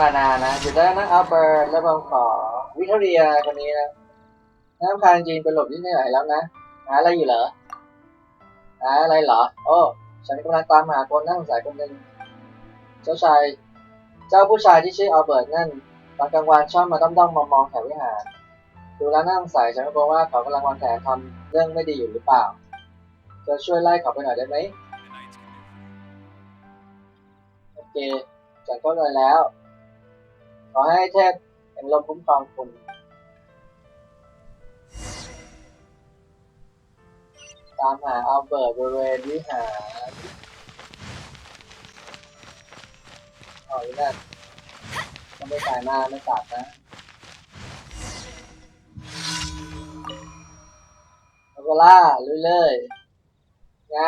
มานานนะหยุดได้นะอัลเบิร์ตแล้วผมขอวิทเรียคนนี้นะน้ำคางจริงไปหลบที่ไหนแล้วนะหาอะไรอยู่เหรอหาอะไรเหรอ โอ้ฉันกำลังตามหาคนนั่งสัยคนหนึ่งเจ้าชาย เจ้าผู้ชายที่ชื่ออัลเบิร์ตนั่นตอนกลางวันชอบมาด้อมๆมองแถววิหารดูแล้วน่งสัยฉันก็กลัวว่าเขากำลังวางแผนทำเรื่องไม่ดีอยู่หรือเปล่าจะช่วยไล่เขาไปหน่อยได้ไหมโอเคฉันก็เลยแล้ว ขอให้เทพแห่งลมคุ้มครองคุณตามหาอัลเบิร์ตบริเวณวิหารอ๋อนี่นั่นมันไม่ตายหน้าไม่ตัดนะ อัลเบล่าลุยเลยไง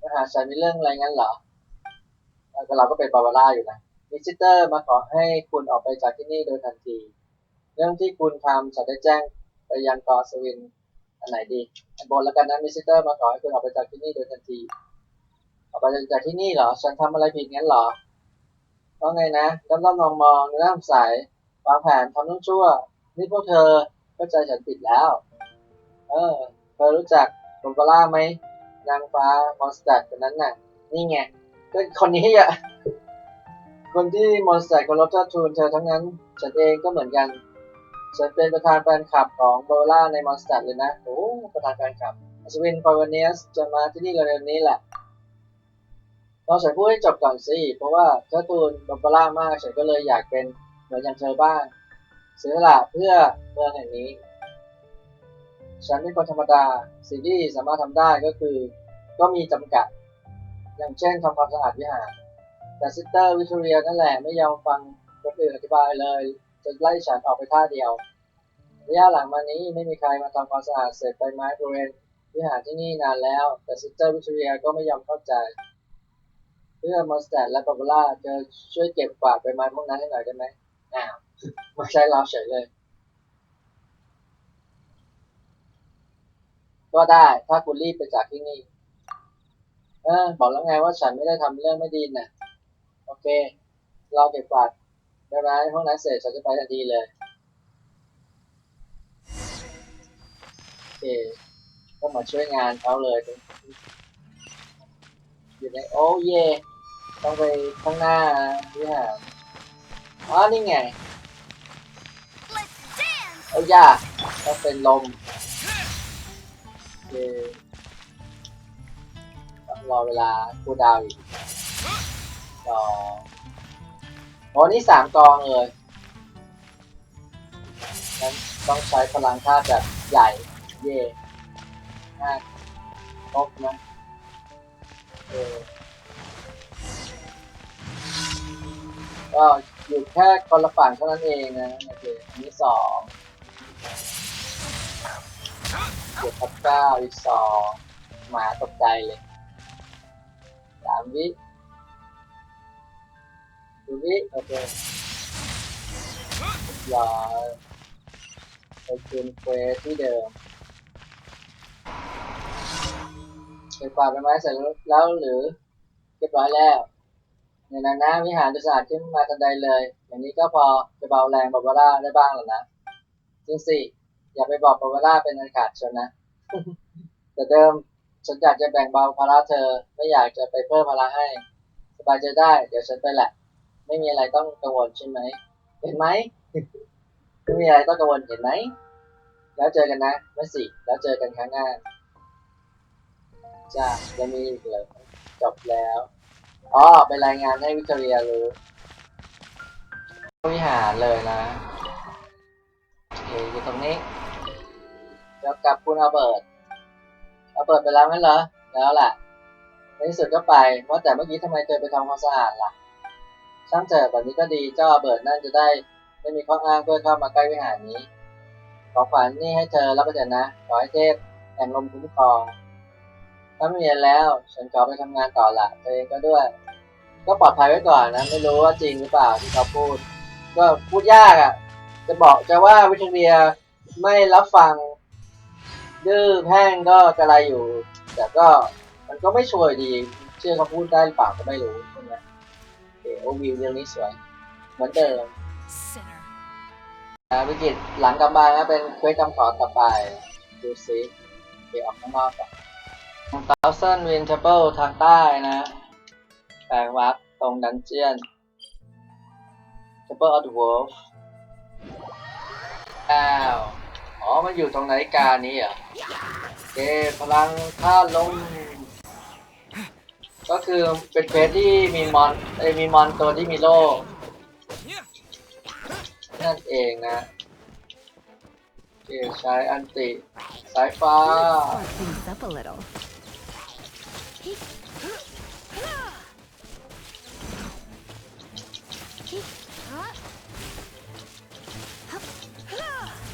มาหาฉันมีเรื่องอะไรงั้นเหรอเอ่อเราก็เป็นบาบาร่าอยู่นะ วิซิเตอร์มาขอให้คุณออกไปจากที่นี่โดยทันที เรื่องที่คุณทำฉันได้แจ้งไปยังกอสวิน อันไหนดี อันบนแล้วกันนะวิซิเตอร์มาขอให้คุณออกไปจากที่นี่โดยทันที ออกไปจากที่นี่เหรอ ฉันทำอะไรผิดงั้นเหรอเพราะไงนะด้อมๆมองมองน้ำใสวางแผนทำนุ่งชั่ว นี่พวกเธอเข้าใจฉันผิดแล้ว เออเธอรู้จักบาบาร่าไหมนางฟ้ามอนสเตอร์คนนั้นน่ะ นี่ไงก็คนนี้อะ คนที่มอนสเตอร์กับลบเจ้าทูนเธอทั้งนั้น ฉันเองก็เหมือนกัน ฉันเป็นประธานแฟนคลับของโบล่าในมอนสเตอร์เลยนะ โอ้ ประธานแฟนคลับอัศวินฟอร์วเนียสจะมาที่นี่เร็วๆนี้แหละเราฉันพูดให้จบก่อนสิ เพราะว่าเจ้าทูนโบล่ามาก ฉันก็เลยอยากเป็นเหมือนอย่างเธอบ้างเสียสละเพื่อเมืองแห่งนี้ ฉันเป็นคนธรรมดา สิ่งที่สามารถทำได้ก็คือ ก็มีจำกัด อย่างเช่นทำความสะอาดวิหาร แต่ซิสเตอร์วิทเรียนั่นแหละไม่ยอมฟังคนอื่นอธิบายเลยจะไล่ฉันออกไปท่าเดียวระยะหลังมานี้ไม่มีใครมาทำความสะอาดเศษใบไม้บริเวณวิหารที่นี่นานแล้ว แต่ซิสเตอร์วิทเรียก็ไม่ยอมเข้าใจ เพื่อมอนสเตอร์และบาบาร่าจะช่วยเก็บกวาดใบไม้พวกนั้นให้หน่อยได้ไหมอ้าวไม่ใช่เราเฉยเลย ก็ได้ถ้าคุณรีบไปจากที่นี่ เออบอกแล้วไงว่าฉันไม่ได้ทำเรื่องไม่ดีน่ะ เครอเก็บกวาดได้ไหมห้องนั้นเสร็จฉันจะไปทันทีเลยโอเคก็มาช่วยงานเขาเลยอยู่ในโอ้เย่ต้องไปข้างหน้าวิหารอ๋อนี่ไง Let's dance! เอาย่าก็เป็นลมโอเคต้องรอเวลาคูดาวอีก สองโอ้นี่สามกองเลยงั้นต้องใช้พลังธาตุแบบใหญ่ เย่ห้าครบนะเออก็อยู่แค่คนละฝั่งเท่านั้นเองนะโอเคอันนี้สองเจ็ดทับเก้าอีกสองหมาตกใจเลยสามวิ ดูวิโอเคเรียบร้อยไปคืนเควสที่เดิมเก็บกวาดไปไม้เสร็จแล้วหรือเรียบร้อยแล้วในนั้นนะวิหารจะสะอาดขึ้นมาทันใดเลย อย่างนี้ก็พอจะเบาแรงบาบาร่าได้บ้างแล้วนะจริงสิอย่าไปบอกบาบาร่าเป็นอันขาดชียวนะแต่เดิมฉันอยากจะแบ่งเบาภาระเธอ ไม่อยากจะไปเพิ่มภาระให้ สบายใจได้ เดี๋ยวฉันไปแหละ ไม่มีอะไรต้องกังวลใช่ไหม เห็นไหมไม่มีอะไรต้องกังวลเห็นไหม แล้วเจอกันนะไม่สิ แล้วเจอกันครั้งหน้าจ้ายังมีอีกเหรอจบแล้วอ๋อไปรายงานให้วิกตอเรียรู้วิหารเลยนะโอเคอยู่ตรงนี้เดี๋ยวกลับคุณอาเบิร์ตอาเบิร์ตไปแล้วงั้นเหรอแล้วแหละในที่สุดก็ไปว่าแต่เมื่อกี้ทำไมเธอไปทำความสะอาดล่ะ ช่างเถอแบบนี้ก็ดีเจ้าอาเบิร์ตนั่นจะได้ ไม่มีข้ออ้างเพื่อเข้ามาใกล้วิหารนี้ ขอฝันนี่ให้เธอรับไปเถอะนะ ขอให้เทพแห่งลมคุ้มครองถ้าไม่มีอะไรแล้ว ฉันขอไปทำงานต่อละตัวเองก็ด้วย ก็ปลอดภัยไว้ก่อนนะ ไม่รู้ว่าจริงหรือเปล่าที่เขาพูด ก็พูดยากอะ จะบอกจะว่าวิทเวียไม่รับฟัง ดื้อแพ่งก็กระไรอยู่ แต่ก็มันก็ไม่ช่วยดี เชื่อเขาพูดได้หรือเปล่าก็ไม่รู้ โอเคโอวิวเรื่องนี้สวย เหมือนเดิม Sinner. นะวิกฤตหลังกำบังนะเป็นเควสคำขอต่อไป ดูซิเดี๋ยวออกข้างนอกก่อนทาง Thousand Wind Temple ทางใต้นะแปลงวัดตรงดันเจียน Temple of the Wolf อ้าวอ๋อ มันอยู่ตรงนาฬิกานี้เหรอโอเคพลังท่าลม ก็คือเป็นเควสที่มีมอนเอมีมอนตัวที่มีโล่นั่นเองนะโอเคใช้อันติสายฟ้า things up a little.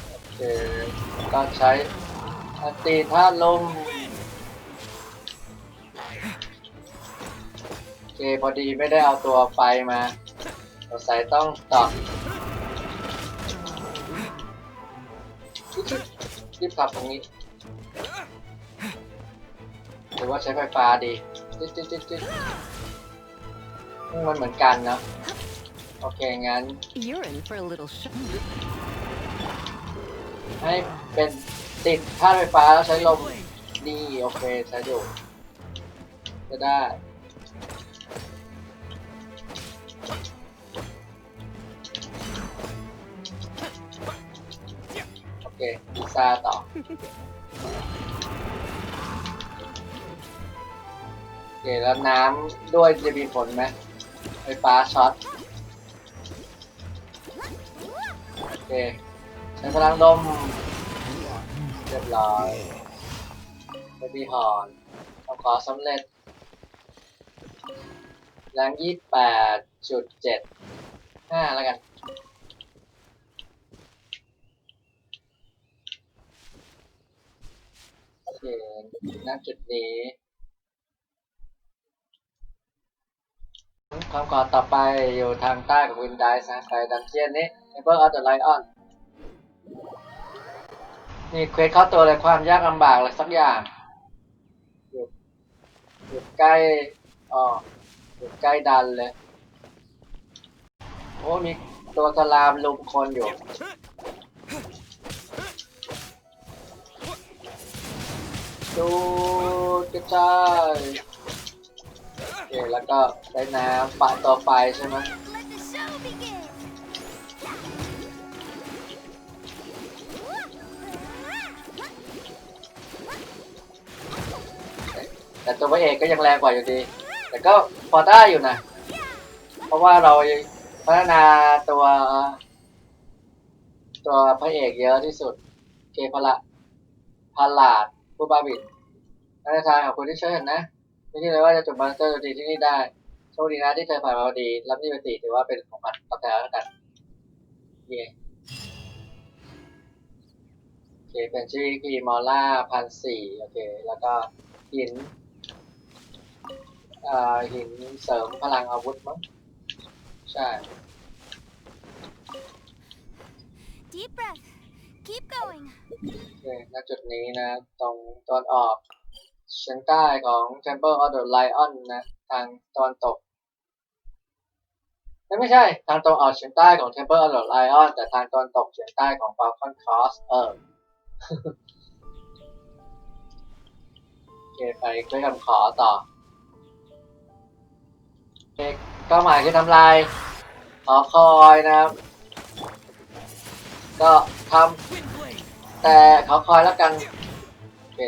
โอเคก็ใช้อันติท่าลม พอดีไม่ได้เอาตัวไฟมาสงสัยต้องตอบรีบขับตรงนี้หรือว่าใช้ไฟฟ้าดีจิ๊ดจิ๊ดจิ๊ดจิ๊ดมันเหมือนกันเนอะโอเค งั้น You're in for a little shock. ให้เป็นติดท่าตุไฟฟ้าแล้วใช้ลมดี โอเค ใช้อยู่ก็ได้ ซาต่อ โอเคแล้วน้ำด้วยจะมีผลไหมไฟฟ้าช็อต โอเคใช้พลังลมเรียบร้อยไม่มีหอนทำขอสำเร็จแรงยี่แปดจุดเจ็ดห้าแล้วกัน โอ เคณจุดนี้คำขอต่อไปอยู่ทางใต้ของวินไดส์นะไปดันเจียนนี้ Temple of the Lion นี่เควสเข้าตัวเลยความยากลำบากเลยสักอย่างอยู่อยู่ใกล้อ๋ออยู่ใกล้ดันเลย โอ้มีตัวสลามลุมคนอยู่ ดูกระจายโอเคแล้วก็ได้น้ำปะตัวไฟใช่ไหมแต่ตัวพระเอกก็ยังแรงกว่าอยู่ดี แต่ก็พอได้อยู่นะ เพราะว่าเราพัฒนาตัว ตัวพระเอกเยอะที่สุดเคพละพลาด ผู้บาบิดนักทางของคุณที่ช่วยเห็นนะ ไม่ใช่เลยว่าจะจบมาสเตอร์ดนตรีที่นี่ได้ โชคดีนะที่เธอผ่านมาพอดี รับนี่เป็นตีถือว่าเป็นของมันตอบแทนแล้วกันเย่โอเค เป็นชื่อกีมอล่าพันสี่โอเค แล้วก็หินอ่าหินเสริมพลังอาวุธมั้ง ใช่ Deep breath. Keep going. โอเคณจุดนี้นะ ตรงตอนออกเฉียงใต้ของ Temple of the Lion นะ ทางตอนตก ไม่ใช่ ทางตรงออกเฉียงใต้ของ Temple of the Lion แต่ทางตอนตกเฉียงใต้ของ Falcon Cross เออโอเคไปคุยคำขอต่อเคเป้าหมายคือทำลายหอคอยนะครับ ก็ทำแต่เขาคอยแล้วกันโอเค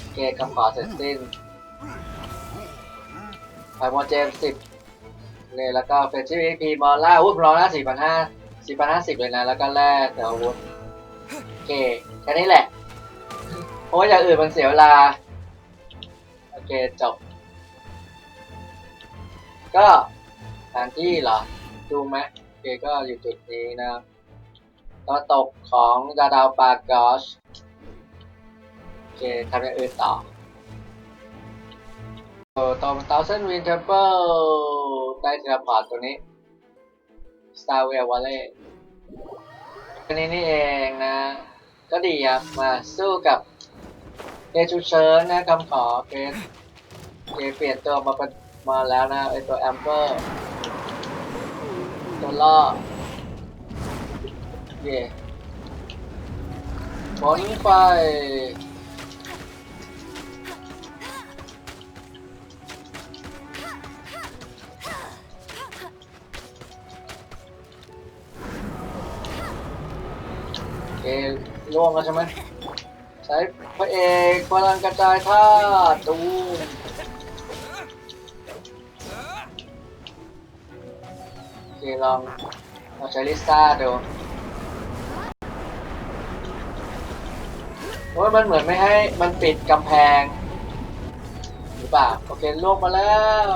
โอเคคำขอเสร็จสิ้นไฟมอเจมสิบเนี่ยแล้วก็เฟชชี่พีมอลล่าวุ้บรอหน้าสี่พันห้าสี่พันห้าสิบเลยนะ แล้วก็แลกเดี๋ยวอาวุธโอเคแค่นี้แหละ เพราะว่าอย่างอื่นมันเสียเวลา เคจบ ก็สถานที่เหรอ ดูไหมโอเคก็อยู่จุดนี้นะครับตอนตกของดาดาวปากอชโอเคทำอย่างอื่นต่อโอ้ตรง Thousand Wind Temple ได้เทเลพอร์ตตัวนี้ Star w a l Valley ตัวนี้นี่เองนะ ก็ดีครับ มาสู้กับ เคสฉุกเฉินนะคำขอเคสเคเปลี่ยนตัวมาเป็นมาแล้วนะไอตัวแอมเบอร์ตัวล่อเย่ฝนไฟโอเคล่วงแล้วใช่ไหม ใช้พระเอกพลังกระจายธาตุตูโอเคลองลองใช้ลิซ่าดูโอ้ยมันเหมือนไม่ให้มันปิดกำแพง หรือเปล่าโอเคล่วงมาแล้ว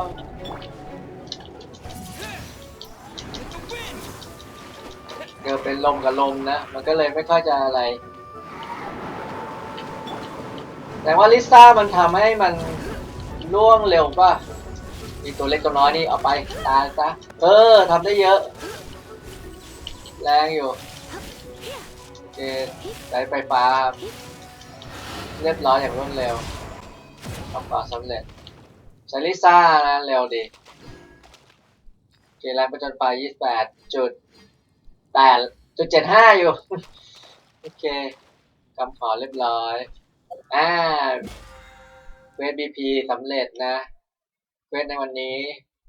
เดี๋ยวเป็นลมกับลมนะ มันก็เลยไม่ค่อยจะอะไร แต่ว่าลิซ่ามันทำให้มันล่วงเร็วป่ะ มีตัวเล็กตัวน้อยนี่เอาไปตายซะ เออทำได้เยอะ แรงอยู่โอเคใช้ไฟฟ้า เรียบร้อยอย่างรวดเร็วทำต่อสำเร็จใช้ลิซ่านะเร็วดีโอเคแรงประจนไฟ28จุดแปดจุดเจ็ดห้าอยู่ โอเคคำขอเรียบร้อย อ่าเควสบีพีสำเร็จนะเควสในวันนี้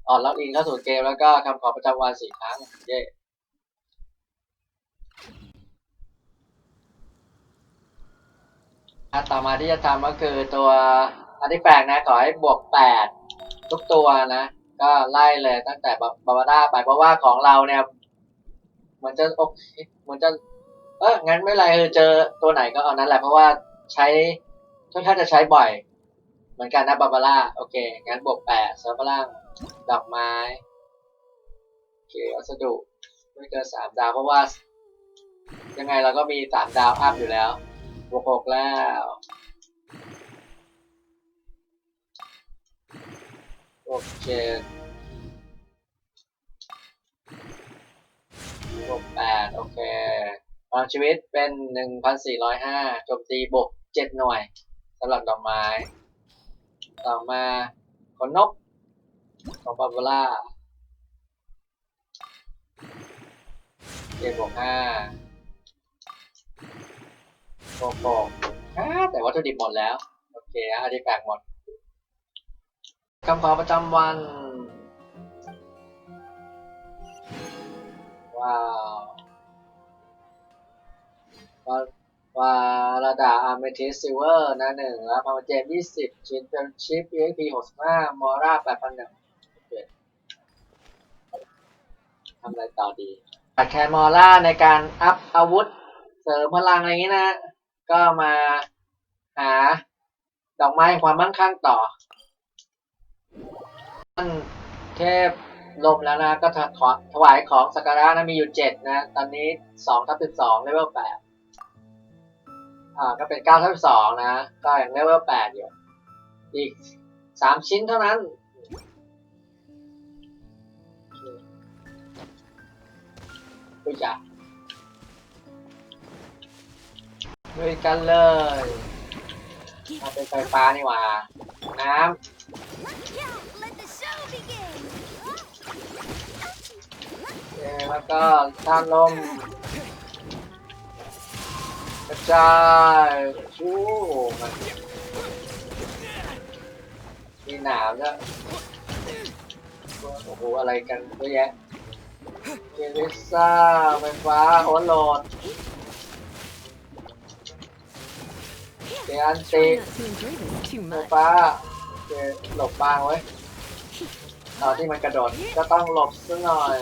ออดล็อกอินเข้าสู่เกมแล้วก็คำขอประจำวันสี่ครั้ง เย้ต่อมาที่จะทำก็คือตัวอันที่แปลกนะขอให้บวกแปดทุกตัวนะ ก็ไล่เลยตั้งแต่บาบาบาร่าไปเพราะว่าของเราเนี่ยเหมือนจะโอเคเหมือนจะเอองั้นไม่ไรคือเจอตัวไหนก็เอานั้นแหละเพราะว่าใช้ ค่อนข้างจะใช้บ่อย เหมือนกันนะบาบาร่าโอเค งั้นบวกแปดเซิร์ฟล่างดอกไม้โอเควัสดุไม่เกินสามดาวเพราะว่า ยังไงเราก็มีสามดาวอัพอยู่แล้ว บวกหกแล้วโอเคบวกแปดโอเคพลังชีวิตเป็นหนึ่งพันสี่ร้อยห้าโจมตีบวกเจ็ดหน่วย สำหรับดอกไม้ ต่อมาขนนกของบาบาร่าเกบวกห้าบวกหกอ่าแต่วัตถุดิบหมดแล้ว โอเคอาร์ติแฟกต์หมดคำขอประจำวัน ว้าว วาระดาอาร์เมทิสซิเวอร์นะหนึ่งแล้วมาเจมยี่สิบชิ้นเป็นชิป EXP หกสิบห้ามอร่าแปดพันหนึ่งทำอะไรต่อดีตัดแคนมอร่าในการอัพอาวุธ เสริมพลังอะไรอย่างนี้นะ ก็มาหาดอกไม้ความมั่งคั่งต่อท่านเทพลมแล้วนะ ก็ถถถวายของสักการะนะมีอยู่เจ็ดนะ ตอนนี้สองทับสิบสองเลเวลแปด อ่าก็เป็นเก้าทับสองนะ ก็ยังเลเวลแปดอยู่ อีกสามชิ้นเท่านั้น อุ้ยจ้ะด้วยกันเลยมาเป็นไฟฟ้านี่หว่า น้ำแล้วก็ท่านลม กระจายชู้มันมีหนามด้วยโอ้โหอะไรกันเยอะแยะเกลิซ่าไฟฟ้าโอเวอร์โหลดเกอันติ Try not to enjoy this too ไฟ much. ฟ้าโอเคหลบบ้างไว้ตอนที่มันกระโดดก็ต้องหลบซะหน่อย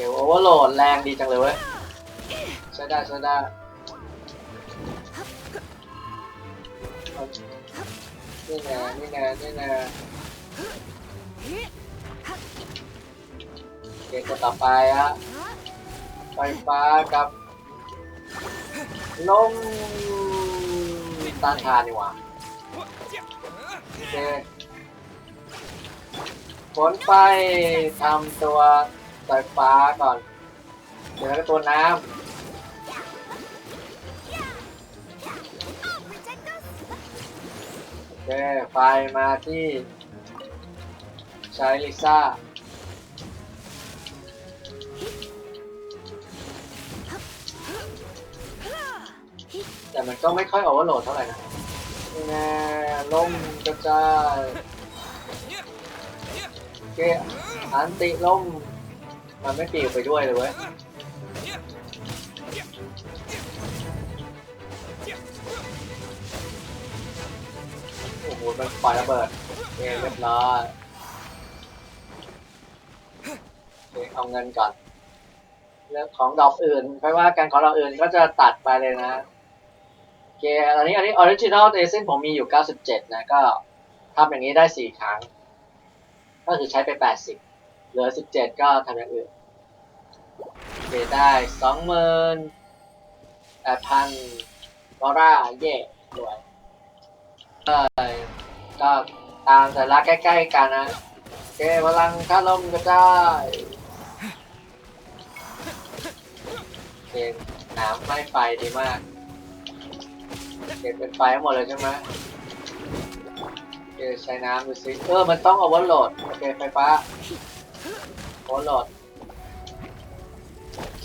โอเคโอเวอร์โหลดแรงดีจังเลยเว้ยใช้ได้ใช้ได้เอานี่น่นี่น่นี่น่เกมต่อไปฮะไฟฟ้ากับลมต้านทานดีกว่าโอเคฝนไฟทำตัว ไาฟ้าก่อน เดี๋ยวก็ตัวน้ำโอเคไฟมาที่ใช้ลิซ่าแต่มันก็ไม่ค่อยโอเวอร์โหลดเท่าไหร่นะแน่ล่มกระจายโอเคอันติล่ม มันไม่ปลิวไปด้วยเลยเว้ยโอ้โห มันปล่อยระเบิดเคเรียบร้อยเคเอาเงินก่อน เรื่องของดอกอื่นไม่ว่าการของดอกอื่นก็จะตัดไปเลยนะโอเคอันนี้อันนี้ออริจินอลเอเซนผมมีอยู่ 97 นะ ก็ทำอย่างนี้ได้ 4 ครั้ง ก็คือใช้ไป 80 เหลือ17ก็ทำอย่างอื่นเคได้20,000 8,000ดอลลาร์เย่รวยเออก็ตามแต่ละใกล้ๆกันนะเคพลังคาลมก็ได้โอเคน้ำไม่ไฟดีมากเก็เป็นไฟหมดเลยใช่ไหมโอเคใช้น้ำดูสิเออมันต้องเอาวัโหลดโอเคไฟฟ้า อเวอร์โหลด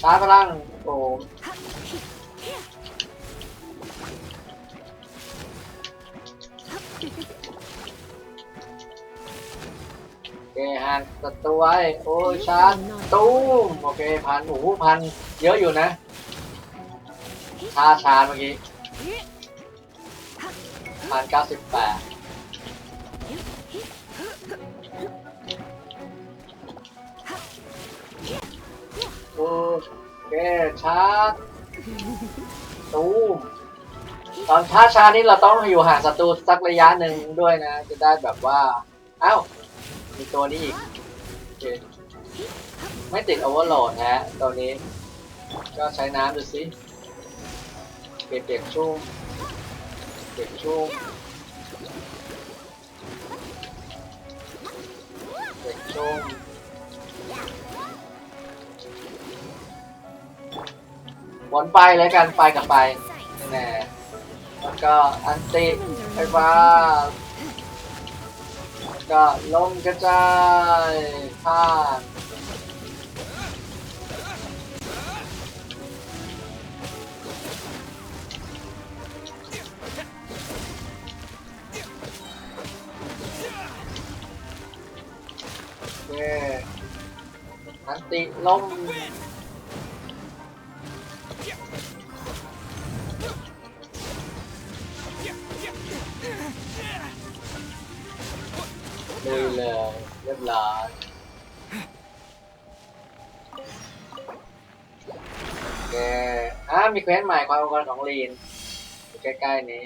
ชาร์จพลังโอ้โอเคห่างศัตรูไว้โอ้ชาร์จตูมโอเคพันโอ้โหพันเยอะอยู่นะชาชาเมื่อกี้พันเก้าสิบแปด โอเคชาร์จตูมตอนชาร์ชาร์จนี่เราต้องอยู่ห่างศัตรูสักระยะหนึ่งด้วยนะ จะได้แบบว่า เอ้า มีตัวนี้อีกโอเคไม่ติดโอเวอร์โหลดฮะตัวนี้ ก็ใช้น้ำดูสิเปียกเปียกชุ่มเปียกชุ่มเปียกชุ่ม วนไปเลยกันไฟกับไฟนี่แน่แล้วก็อันติไฟฟ้าก็ลมกระจายผ่านโอเคอันติลม ลุยเลยเรียบร้อยโอเคอะมีเควสใหม่ความองค์ของลีนอยู่ใกล้ๆนี้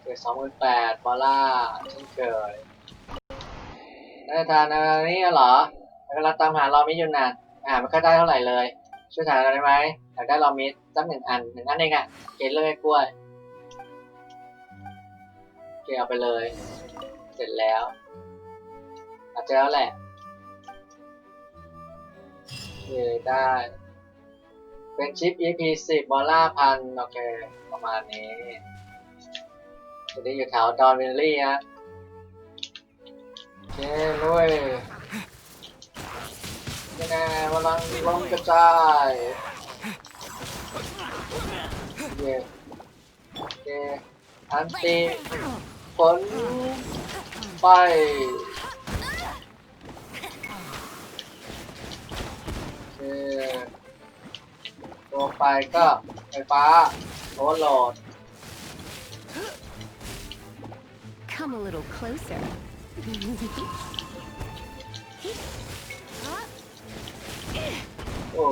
เกิดสองหมื่นแปดบอลล่าเช่นเคยได้ทานอะไรนี่เหรอกำลังตามหารอมิอยู่นานหาไม่ค่อยได้เท่าไหร่เลย ช่วยถ่ายอะไรได้ไหมอยากได้รอมิสักหนึ่งอันหนึ่งอันเองอะเกณฑ์เลือกให้กล้วยโอเคเอาไปเลย เสร็จแล้ว อาจจะแล้วแหละโอเคได้ เป็นชิป EP 10บอลล่าพันโอเค ประมาณนี้จะได้อยู่แถวดอนเวลลี่ฮะโอเคลุยยังไงพลังล้มกระจายเย้โอเคอันติฝนไฟ โอเคตัวไปก็ไฟฟ้าโอเวอร์โหลด Come a little closer. โอ้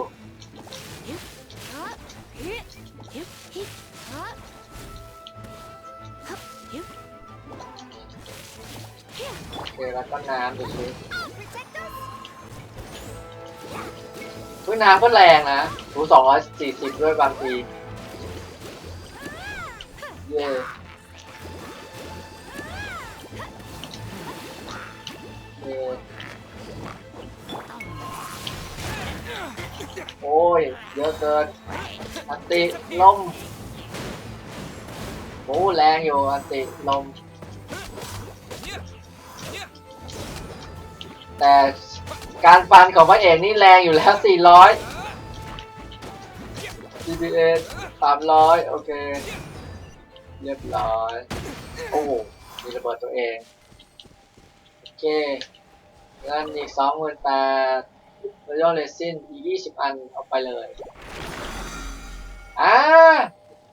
โอเคแล้วก็น้ำดูสิ วินาก็แรงนะหูสองร้อยสี่สิบด้วยบางที เย่เย่โอ้ย เยอะเกินอันติลมโอ้แรงอยู่อันติลมแต่ การฟันของพระเอกนี่แรงอยู่แล้ว 400 GPS 300 โอเค เรียบร้อย โอ้โห มีระเบิดตัวเอง โอเคเงินอีกสองหมื่นแปดรอยัลเลซินอีกยี่สิบอัน เอาไปเลย อ่า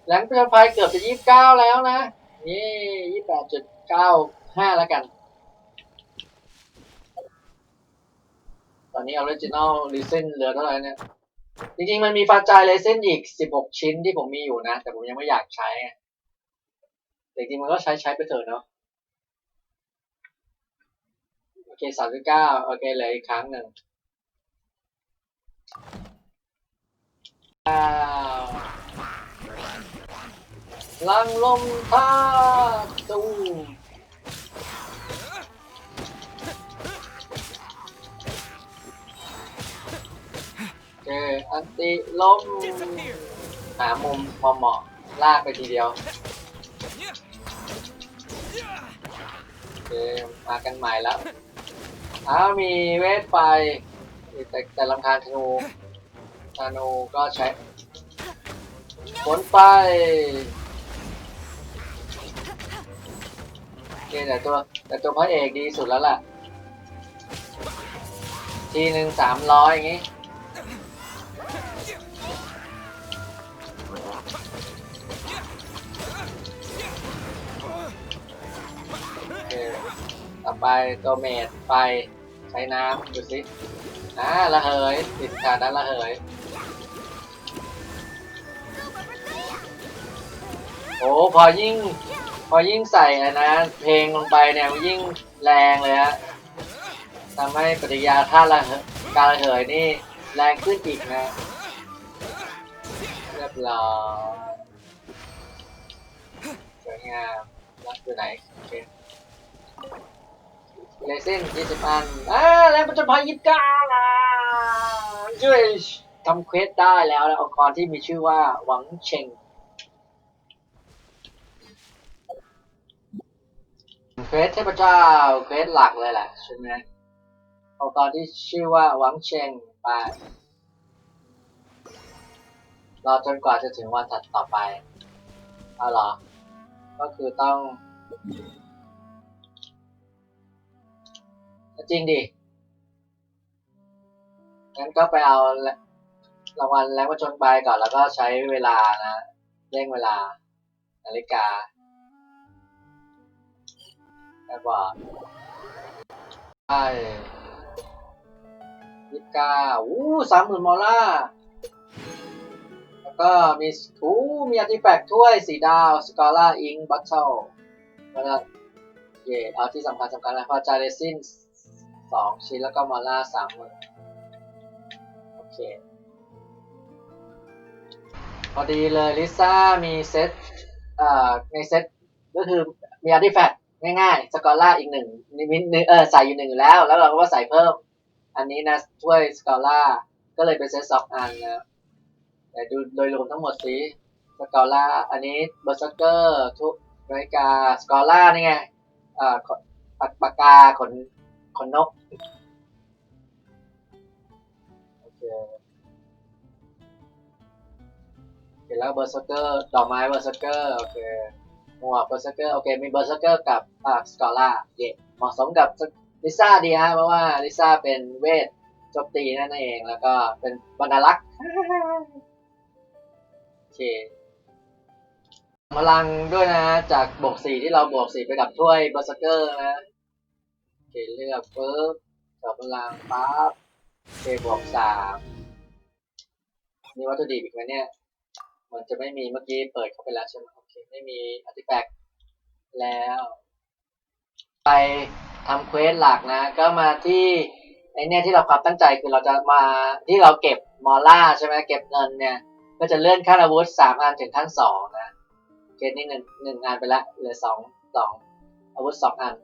แหลมประภัยเกือบจะยี่สิบเก้าแล้วนะ นี่ยี่แปดจุดเก้าห้าแล้วกัน อนนี้ออริจินอลลิเซนเหลือเท่าไหร่เนี่ย จริงๆ มันมีฟาจายเลเซนอีกสิบหกชิ้นที่ผมมีอยู่นะ แต่ผมยังไม่อยากใช้แต่จริงมันก็ใช้ใช้ไปเถอะเนาะโอเคสามสิบเก้าโอเคเลืออีกครั้งหนึ่งอ้าวลังลมท่าตูม เคอันติล้มหามุมเหมาะๆลากไปทีเดียวโอเคมากันใหม่แล้วอ้าวมีเวทไฟแต่แต่ลำคาญธนูธนูก็ใช้ฝนไฟโอเคแต่ตัวแต่ตัวพระเอกดีสุดแล้วล่ะ ทีหนึ่งสามร้อยอย่างงี้ ต่อไปตัวเมดไฟใช้น้ำดูสิอ่าระเหยติดขาดนั้นระเหยโอ้พอยิ่ง พอยิ่งใส่นะ เพลงลงไปเนี่ยมันยิ่งแรงเลยฮะทำให้ปฏิยาท่าระเหยการระเหยนี่แรงขึ้นอีกนะ เรียบร้อยสวยงามรักอยู่ไหนโอเค เลเส้นยี่สิบอันอ่าแล้วมันจะพายิบก้าล่ะช่วยทำเควสได้แล้วนะองค์กรที่มีชื่อว่าหวังเชงเควสเทพเจ้าเควสหลักเลยแหละใช่ไหมองค์กรที่ชื่อว่าหวังเชงไปรอจนกว่าจะถึงวันถัดต่อไปเอเหรอ ก็คือต้อง จริงดิงั้นก็ไปเอารางวัลแรงประชนใบก่อนแล้วก็ใช้เวลานะเร่งเวลา นาฬิกาแอบบอกใช่ยี่สิบเก้าอู้สามหมื่นมอลล่าแล้วก็มีอู้มีอาร์ติแฟกต์ถ้วยสีดาวสกอล่าอิงบัตเทิลแล้วก็เย่เอาที่สำคัญสำคัญนะพอจาเรซิน สองชิ้นแล้วก็มอลล่าสามหมื่นโอเคพอดีเลยลิซ่ามีเซตเอ่อในเซตก็คือมีอาร์ติแฟกต์ง่ายๆ สกอล่าอีกหนึ่งนิมินเออใส่อยู่หนึ่งแล้ว แล้วเราก็ใส่เพิ่ม อันนี้นะช่วยสกอล่าก็เลยเป็นเซตสองอันนะแต่ดูโดยรวมทั้งหมดสิสกอล่าอันนี้เบอร์เซอร์เกอร์ทุกนาฬิกาสกอล่านี่ไงเอ่อขนปากปากกาขน ขนนกโอเคเห็นแล้วเบอร์เซอร์เกอร์ดอกไม้เบอร์เซอร์เกอร์โอเคหมวกเบอร์เซอร์เกอร์โอเคมีเบอร์เซอร์เกอร์กับอ่าสกอล่าเย่เหมาะสมกับลิซ่าดีฮะเพราะว่าลิซ่าเป็นเวทโจมตีนั่นเองแล้วก็เป็นบรรลักษ์โอเคพลังด้วยนะ จากบวกสี่ที่เราบวกสี่ไปกับถ้วยเบอร์เซอร์เกอร์นะ เคเลือกปุ๊บจับพลังปั๊บเคบวกสามมีวัตถุดิบอีกไหมเนี่ย มันจะไม่มีเมื่อกี้เปิดเข้าไปแล้วใช่ไหมโอเคไม่มีอาร์ติแฟกแล้ว ไปทำเควสหลักนะ ก็มาที่ไอเนี่ยที่เราความตั้งใจคือเราจะมาที่เราเก็บมอลล่าใช่ไหมเก็บเงินเนี่ย ก็จะเลื่อนขั้นอาวุธสามอันถึงขั้นสองนะเกณฑ์นี่หนึ่งหนึ่งอันไปละเหลือสองสองอาวุธสองอัน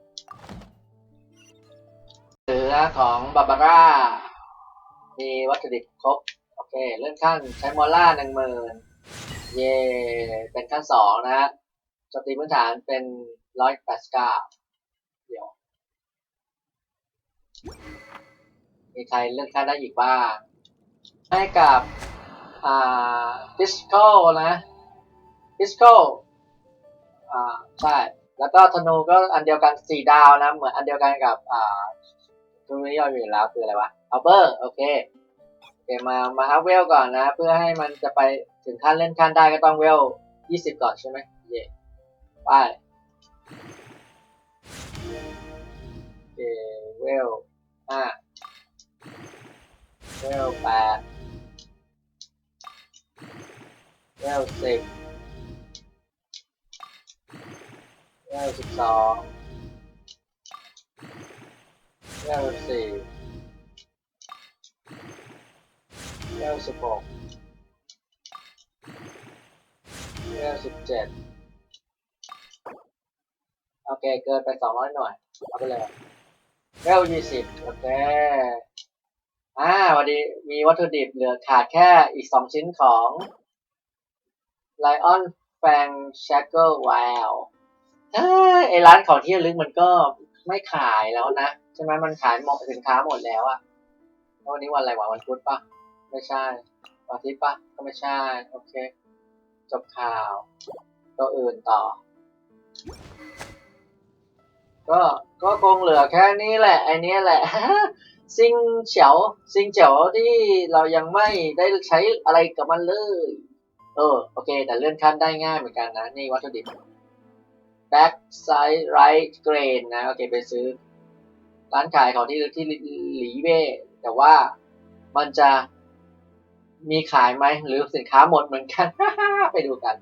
เหลือของบาบาร่า มีวัตถุดิบครบ โอเค เลื่อนขั้นใช้มอลล่าหนึ่งหมื่นเย่เป็นขั้นสองนะฮะโจมตีพื้นฐานเป็นร้อยแปดสิบเก้าเดี๋ยว มีใครเลื่อนขั้นได้อีกบ้าง ให้กับ อ่าดิสโก้นะดิสโก้อ่า ใช่แล้วก็ธนูก็อันเดียวกันสี่ดาวนะ เหมือนอันเดียวกันกับอ่า ตัวนี้ย่อยอยู่แล้วคืออะไรวะอัลเบอร์โอเคโอเคมามาอัพเวลก่อนนะ เพื่อให้มันจะไปถึงขั้นเล่นขั้นได้ก็ต้องเวลยี่สิบก่อนใช่ไหมเย่ไปโอเวลห้าเวลแปดเวลสิบเวลสิบสอง เวลสี่เวลสิบหกเวลสิบเจ็ดโอเค เกินไปสองร้อยหน่วยเอาไปเลยเวลยี่สิบโอเคอ่าวันนี้มีวัตถุดิบเหลือขาดแค่อีกสองชิ้นของ Lion Fang Shackle Wow เอ้ยไอร้านของที่ระลึกมันก็ไม่ขายแล้วนะ ใช่ไหมมันขายหมดสินค้าหมดแล้วอะววันนี้วันอะไรวะวันพุธปะไม่ใช่ วันอาทิตย์ปะก็ไม่ใช่ โอเค จบข่าว ตัวอื่นต่อ ก็ก็คงเหลือแค่นี้แหละ ไอเนี้ยแหละ ซิงเฉียวซิงเฉียวที่เรายังไม่ได้ใช้อะไรกับมันเลย เออ โอเค แต่เลื่อนขั้นได้ง่ายเหมือนกันนะ นี่วัตถุดิบ back side right grain นะ โอเค ไปซื้อ ร้านขายของที่ที่หลีเว่แต่ว่ามันจะมีขายไหมหรือสินค้าหมดเหมือนกัน ไปดูกัน